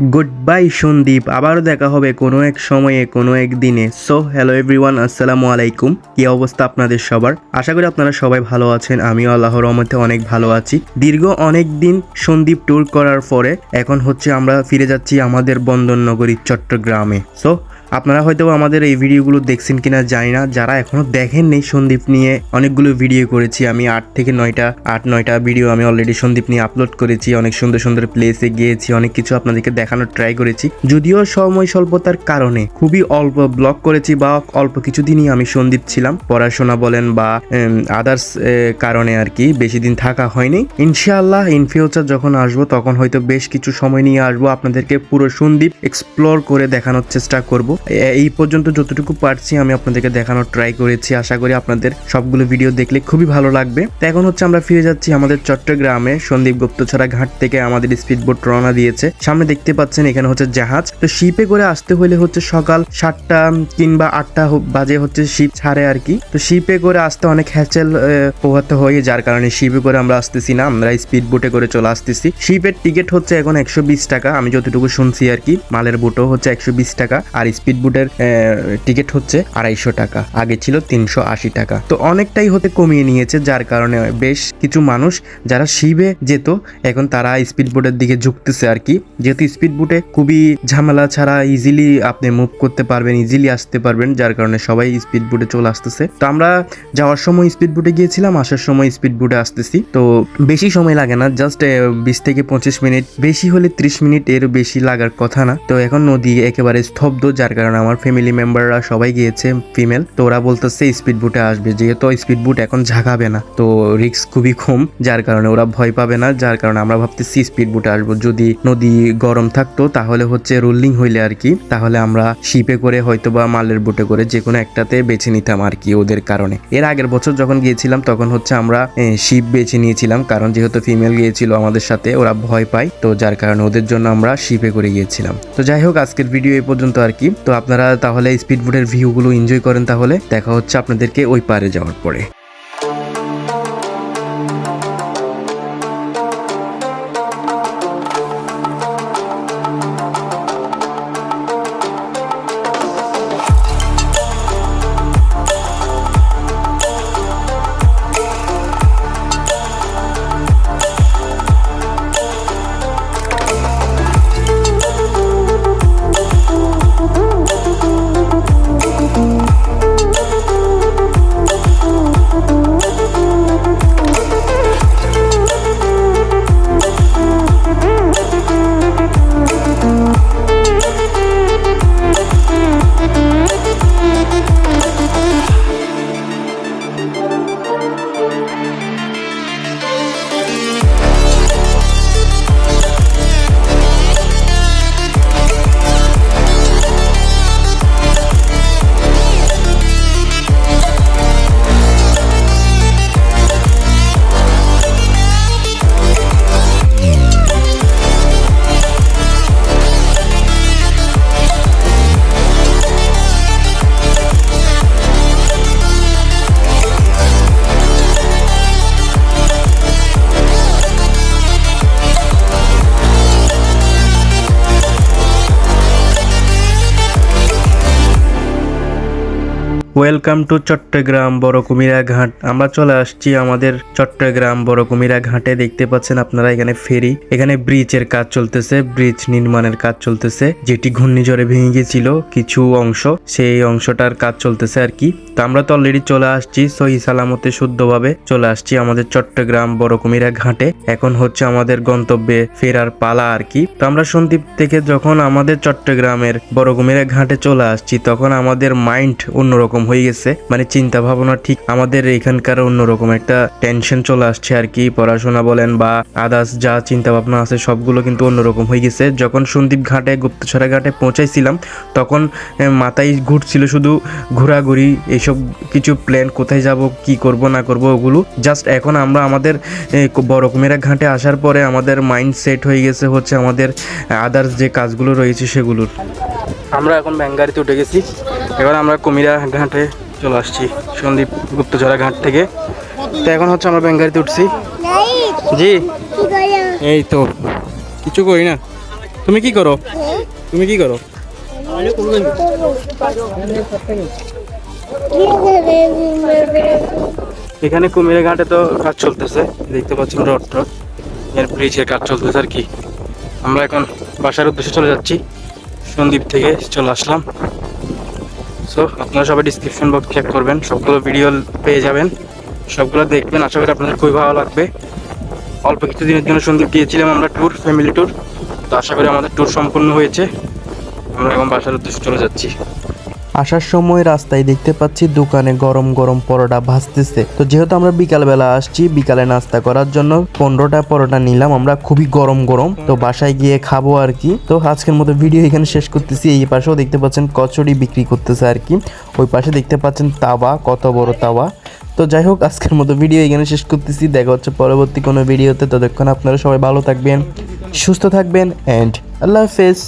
By Sandeep আবারও দেখা হবে কোনো এক সময়ে, কোনো এক দিনে। সো হ্যালো এভরিওয়ান আসসালামু আলাইকুম। কি অবস্থা আপনাদের সবার? আশা করি আপনারা সবাই ভালো আছেন। আমিও আল্লাহর রহমতে অনেক ভালো আছি। দীর্ঘ অনেক দিন সন্দীপ ট্যুর করার পরে এখন হচ্ছে আমরা ফিরে যাচ্ছি আমাদের বন্দরনগরী চট্টগ্রামে। সো আপনারা হয়তো আমাদের এই ভিডিওগুলো দেখছেন কিনা জানি না, যারা এখনও দেখেননি সন্দীপ নিয়ে অনেকগুলো ভিডিও করেছি। আমি আট থেকে নয়টা, আট, নয়টা ভিডিও আমি অলরেডি সন্দীপ নিয়ে আপলোড করেছি। অনেক সুন্দর সুন্দর প্লেসে গিয়েছি, অনেক কিছু আপনাদেরকে দেখানোর ট্রাই করেছি। যদিও সময় স্বল্পতার কারণে খুবই অল্প ব্লগ করেছি বা অল্প কিছুদিনই আমি সন্দীপ ছিলাম। পড়াশোনা বলেন বা আদার্স কারণে আর কি বেশি দিন থাকা হয়নি। ইনশাআল্লাহ ইন ফিউচার যখন আসব তখন হয়তো বেশ কিছু সময় নিয়ে আসব। আপনাদেরকে পুরো সন্দীপ এক্সপ্লোর করে দেখানোর চেষ্টা করব। এই পর্যন্ত যতটুকু পারছি আমি আপনাদেরকে দেখানোর ট্রাই করেছি। আশা করি আপনাদের সবগুলো ভিডিও দেখলে খুবই ভালো লাগবে। তো এখন হচ্ছে আমরা ফিরে যাচ্ছি আমাদের চট্টগ্রামে। সন্দীপ গুপ্তছড়া ঘাট থেকে আমাদের স্পিড বোট রওনা দিয়েছে। সামনে দেখতে পাচ্ছেন এখানে হচ্ছে জাহাজ। তো শিপে করে আসতে হলে হচ্ছে সকাল সাতটা কিংবা আটটা বাজে হচ্ছে শিপ ছাড়ে আর কি। তো শিপে করে আসতে অনেক হ্যাচেল পোহাতে হয় যার কারণে শিপে করে আমরা আসতেছি না। আমরা স্পিড বোটে করে চলে আসতেছি। শিপের টিকিট হচ্ছে এখন একশো বিশ টাকা। আমি যতটুকু শুনছি আর কি, মালের বোটও হচ্ছে একশো বিশ টাকা। আর স্পিড বোটের টিকিট হচ্ছে আড়াইশো টাকা, আগে ছিল তিনশো আশি টাকা। তো অনেকটাই হতে কমিয়ে নিয়েছে, যার কারণে বেশ কিছু মানুষ যারা শিবে যেত, এখন তারা স্পিড বোটের দিকে ঝুঁকতেছে আর কি। যেহেতু স্পিড বোটে খুবই ঝামেলা ছাড়া ইজিলি আপনি মুভ করতে পারবেন ইজিলি আসতে পারবেন, যার কারণে সবাই স্পিড বোটে চলে আসতেছে। তো আমরা যাওয়ার সময় স্পিড বোটে গিয়েছিলাম, আসার সময় স্পিড বোটে আসতেছি। তো বেশি সময় লাগে না জাস্ট বিশ থেকে পঁচিশ মিনিট, বেশি হলে ত্রিশ মিনিট এর বেশি লাগার কথা না। তো এখন নদী একেবারে স্তব্ধ, যার কারণে আমার ফ্যামিলি মেম্বাররা সবাই গিয়েছে ফিমেল তো ওরা বলতেছে স্পিড বুটে আসবে। যেহেতু স্পিড বুট এখন ঝাঁকাবে না, তো রিস্ক খুবই কম, যার কারণে ওরা ভয় পাবে না। যার কারণে আমরা ভাবতেছি স্পিড বুটে আসব। যদি নদী গরম থাকতো, তাহলে হচ্ছে রোলিং হইলে আর কি, তাহলে আমরা শিপে করে হয়তো বা মালের বুটে করে যে কোনো একটাতে বেছে নিতাম আর কি ওদের কারণে। এর আগের বছর যখন গিয়েছিলাম, তখন হচ্ছে আমরা শিপ বেছে নিয়েছিলাম, কারণ যেহেতু ফিমেল গিয়েছিল আমাদের সাথে, ওরা ভয় পায়। তো যার কারণে ওদের জন্য আমরা শিপে করে গিয়েছিলাম। তো যাই হোক, আজকের ভিডিও এই পর্যন্ত আর কি। তো আপনারা তাহলে স্পিড বোটের ভিউগুলো এনজয় করেন তাহলে। দেখা হচ্ছে আপনাদেরকে ওই পারে যাওয়ার পরে। ওয়েলকাম টু চট্টগ্রাম বড় কুমিরা ঘাট আমরা চলে আসছি আমাদের চট্টগ্রাম বড় কুমিরা ঘাটে দেখতে পাচ্ছেন আপনারা এখানে ফেরি। এখানে ব্রিজের কাজ চলতেছে, ব্রিজ নির্মাণের কাজ চলতেছে। যেটি ঘূর্ণিঝড়ে ভেঙে গেছিল কিছু অংশ, সেই অংশটার কাজ চলতেছে আর কি। তো আমরা তো অলরেডি চলে আসছি, সহি সালামতে শুদ্ধভাবে চলে আসছি আমাদের চট্টগ্রাম বড় কুমিরা ঘাটে এখন হচ্ছে আমাদের গন্তব্যে ফেরার পালা আর কি। তো আমরা সন্দীপ থেকে যখন আমাদের চট্টগ্রামের বড় কুমিরা ঘাটে চলে আসছি, তখন আমাদের মাইন্ড অন্যরকম হয়ে গেছে। মানে চিন্তা ভাবনা ঠিক আমাদের এখানকার অন্যরকম একটা টেনশন চলে আসছে আর কি। পড়াশোনা বলেন বা আদার্স যা চিন্তা ভাবনা আছে সবগুলো কিন্তু অন্যরকম হয়ে গেছে। যখন সন্দীপ ঘাটে গুপ্তছড়া ঘাটে পৌঁছাইছিলাম, তখন মাথায় ঘুরছিল শুধু ঘোরাঘুরি, এইসব কিছু প্ল্যান কোথায় যাব, কি করব, না করব, ওগুলো। জাস্ট এখন আমরা আমাদের বড় কুমিরা ঘাটে আসার পরে আমাদের মাইন্ড সেট হয়ে গেছে হচ্ছে আমাদের আদার্স যে কাজগুলো রয়েছে সেগুলোর। আমরা এখন ব্যাঙ্গারিতে উঠে গেছি। এবার আমরা কুমিরা ঘাটে চলে আসছি, সন্দীপ গুপ্তচরা ঘাট থেকে। তো এখন হচ্ছে আমরা ব্যাঙ্গারিতে উঠছি। জি। এই তো, কিছু করি না। তুমি কি করো? তুমি কি করো? এখানে কুমিরে ঘাটে তো কাজ চলতেছে, দেখতে পাচ্ছেন রড টড। এর ব্রিজের কাজ চলতেছে আর কি। আমরা এখন বাসার উদ্দেশ্যে চলে যাচ্ছি। সন্দীপ থেকে চলে আসলাম। সো আপনারা সবাই ডিসক্রিপশন বক্স চেক করবেন, সবগুলো ভিডিও পেয়ে যাবেন। সবগুলো দেখবেন, আশা করি আপনাদের খুবই ভালো লাগবে। অল্প কিছু দিনের জন্য সুন্দর গিয়েছিলাম আমরা ট্যুর ফ্যামিলি ট্যুর তো আশা করি আমাদের ট্যুর সম্পূর্ণ হয়েছে। আমরা এখন বাসার উদ্দেশ্যে চলে যাচ্ছি। আসার সময় রাস্তায় দেখতে পাচ্ছি দোকানে গরম গরম পরোটা ভাজতেছে। তো যেহেতু আমরা বিকালবেলা আসছি, বিকালে নাস্তা করার জন্য পনেরোটা পরোটা নিলাম, আমরা খুবই গরম গরম। তো বাসায় গিয়ে খাব আর কি। তো আজকের মতো ভিডিও এখানে শেষ করতেছি। এই পাশেও দেখতে পাচ্ছেন কচুরি বিক্রি করতেছে আর কি। ওই পাশে দেখতে পাচ্ছেন তাওয়া, কত বড় তাওয়া। তো যাই হোক, আজকের মতো ভিডিও এখানে শেষ করতেছি। দেখা হচ্ছে পরবর্তী কোনো ভিডিওতে। ততক্ষণ আপনারা সবাই ভালো থাকবেন, সুস্থ থাকবেন অ্যান্ড আল্লাহ হাফেজ।